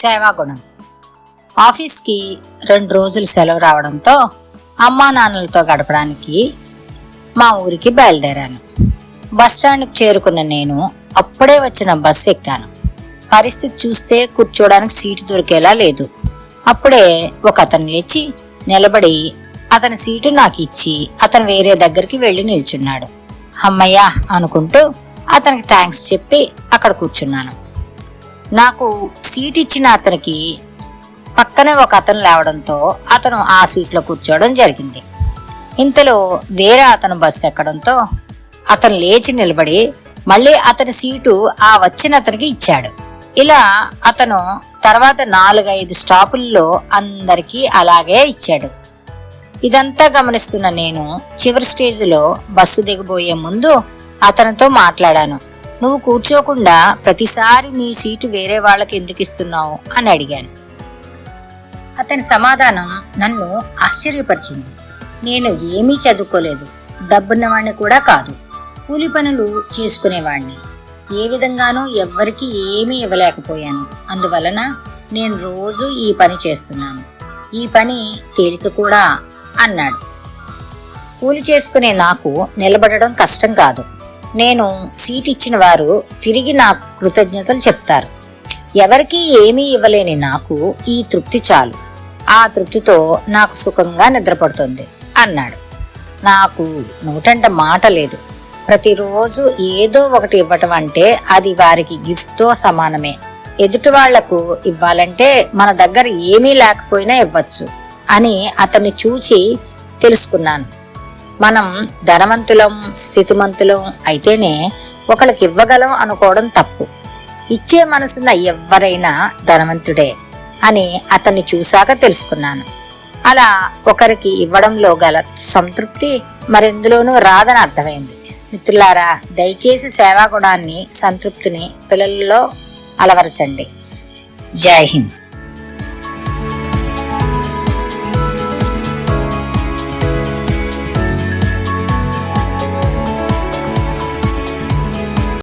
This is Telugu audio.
సేవాగుణం. ఆఫీస్కి రెండు రోజులు సెలవు రావడంతో అమ్మా నాన్నలతో గడపడానికి మా ఊరికి బయలుదేరాను. బస్టాండ్కి చేరుకున్న నేను అప్పుడే వచ్చిన బస్సు ఎక్కాను. పరిస్థితి చూస్తే కూర్చోడానికి సీటు దొరికేలా లేదు. అప్పుడే ఒక అతను లేచి నిలబడి అతని సీటు నాకు ఇచ్చి అతను వేరే దగ్గరికి వెళ్ళి నిల్చున్నాడు. అమ్మయ్యా అనుకుంటూ అతనికి థ్యాంక్స్ చెప్పి అక్కడ కూర్చున్నాను. నాకు సీట్ ఇచ్చిన అతనికి పక్కనే ఒక అతను లేవడంతో అతను ఆ సీట్లో కూర్చోవడం జరిగింది. ఇంతలో వేరే అతను బస్సు ఎక్కడంతో అతను లేచి నిలబడి మళ్ళీ అతని సీటు ఆ వచ్చిన అతనికి ఇచ్చాడు. ఇలా అతను తర్వాత నాలుగైదు స్టాపుల్లో అందరికీ అలాగే ఇచ్చాడు. ఇదంతా గమనిస్తున్న నేను చివరి స్టేజ్లో బస్సు దిగబోయే ముందు అతనితో మాట్లాడాను. నువ్వు కూర్చోకుండా ప్రతిసారి నీ సీటు వేరే వాళ్ళకి ఎందుకు ఇస్తున్నావు అని అడిగాను. అతని సమాధానం నన్ను ఆశ్చర్యపరిచింది. నేను ఏమీ చదువుకోలేదు. డబ్బున్నవాణ్ణి కూడా కాదు. కూలి పనులు చేసుకునేవాణ్ణి. ఏ విధంగానూ ఎవ్వరికి ఏమీ ఇవ్వలేకపోయాను. అందువలన నేను రోజు ఈ పని చేస్తున్నాను. ఈ పని తేలిక కూడా అన్నాడు. కూలి చేసుకునే నాకు నిలబడడం కష్టం కాదు. నేను సీట్ ఇచ్చిన వారు తిరిగి నాకు కృతజ్ఞతలు చెప్తారు. ఎవరికీ ఏమీ ఇవ్వలేని నాకు ఈ తృప్తి చాలు. ఆ తృప్తితో నాకు సుఖంగా నిద్రపడుతుంది అన్నాడు. నాకు నూటంట మాట లేదు. ప్రతిరోజు ఏదో ఒకటి ఇవ్వటం అంటే అది వారికి గిఫ్ట్తో సమానమే. ఎదుటి వాళ్ళకు ఇవ్వాలంటే మన దగ్గర ఏమీ లేకపోయినా ఇవ్వచ్చు అని అతన్ని చూచి తెలుసుకున్నాను. మనం ధనవంతులం స్థితిమంతులం అయితేనే ఒకరికి ఇవ్వగలం అనుకోవడం తప్పు. ఇచ్చే మనసున్న ఎవరైనా ధనవంతుడే అని అతన్ని చూశాక తెలుసుకున్నాను. అలా ఒకరికి ఇవ్వడంలో గల సంతృప్తి మరెందులోనూ రాదని అర్థమైంది. మిత్రులారా దయచేసి సేవా గుణాన్ని సంతృప్తిని పిల్లల్లో అలవరచండి. జై హింద్.